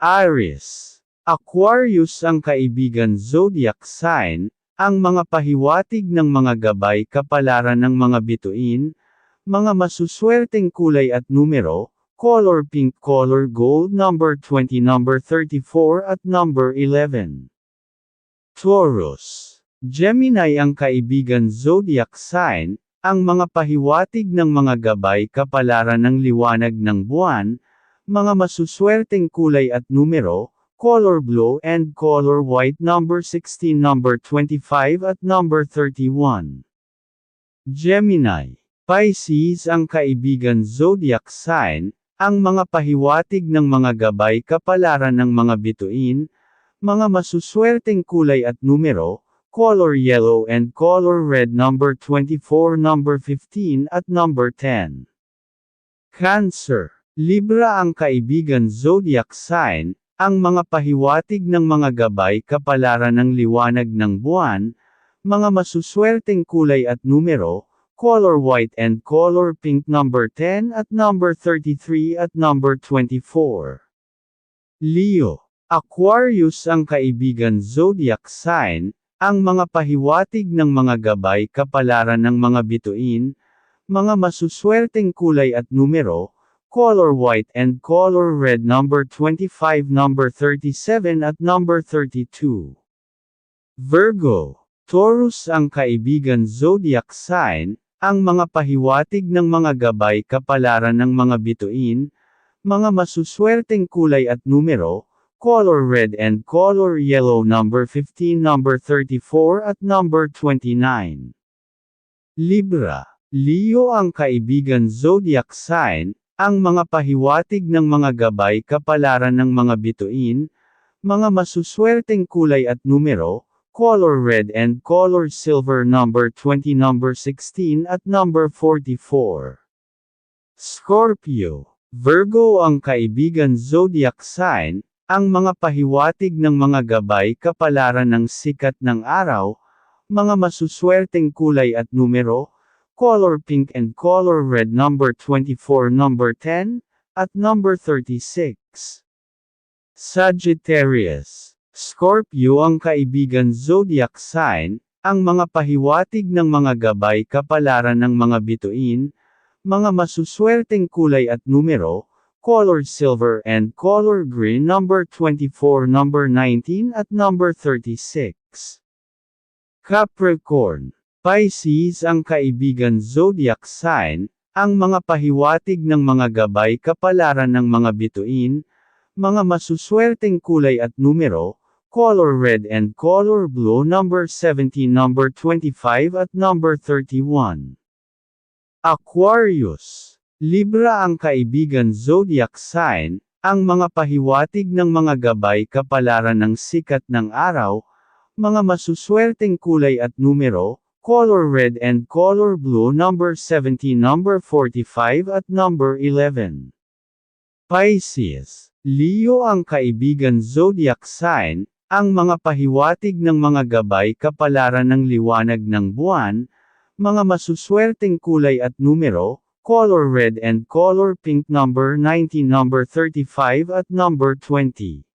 Aries. Aquarius ang kaibigan zodiac sign, ang mga pahiwatig ng mga gabay kapalaran ng mga bituin, mga masuswerteng kulay at numero, color pink, color gold, number 20, number 34 at number 11. Taurus. Gemini ang kaibigan zodiac sign, ang mga pahiwatig ng mga gabay kapalaran ng liwanag ng buwan, mga masuswerteng kulay at numero, color blue and color white number 16 number 25 at number 31. Gemini. Pisces ang kaibigan zodiac sign, ang mga pahiwatig ng mga gabay kapalaran ng mga bituin, mga masuswerteng kulay at numero, color yellow and color red number 24 number 15 at number 10. Cancer. Libra ang kaibigan zodiac sign, ang mga pahiwatig ng mga gabay kapalaran ng liwanag ng buwan, mga masuswerteng kulay at numero, color white and color pink number 10 at number 33 at number 24. Leo. Aquarius ang kaibigan zodiac sign, ang mga pahiwatig ng mga gabay kapalaran ng mga bituin, mga masuswerteng kulay at numero, color white and color red number 25 number 37 at number 32. Virgo. Taurus ang kaibigan zodiac sign, ang mga pahiwatig ng mga gabay kapalaran ng mga bituin, mga masuswerteng kulay at numero, color red and color yellow number 15 number 34 at number 29. Libra. Leo ang kaibigan zodiac sign, ang mga pahiwatig ng mga gabay kapalaran ng mga bituin, mga masuswerteng kulay at numero, color red and color silver number 20 number 16 at number 44. Scorpio. Virgo ang kaibigan zodiac sign, ang mga pahiwatig ng mga gabay kapalaran ng sikat ng araw, mga masuswerteng kulay at numero, color pink and color red number 24 number 10, at number 36. Sagittarius. Scorpio ang kaibigan zodiac sign, ang mga pahiwatig ng mga gabay kapalaran ng mga bituin, mga masuswerteng kulay at numero, color silver and color green number 24 number 19 at number 36. Capricorn. Pisces ang kaibigan zodiac sign, ang mga pahiwatig ng mga gabay kapalaran ng mga bituin, mga masuswerteng kulay at numero, color red and color blue number 17 number 25 at number 31. Aquarius Libra ang kaibigan zodiac sign, ang mga pahiwatig ng mga gabay kapalaran ng sikat ng araw, mga masuswerteng kulay at numero, color red and color blue number 17 number 45 at number 11. Pisces, Leo ang kaibigan zodiac sign, ang mga pahiwatig ng mga gabay kapalaran ng liwanag ng buwan, mga masuswerteng kulay at numero, color red and color pink number 19 number 35 at number 20.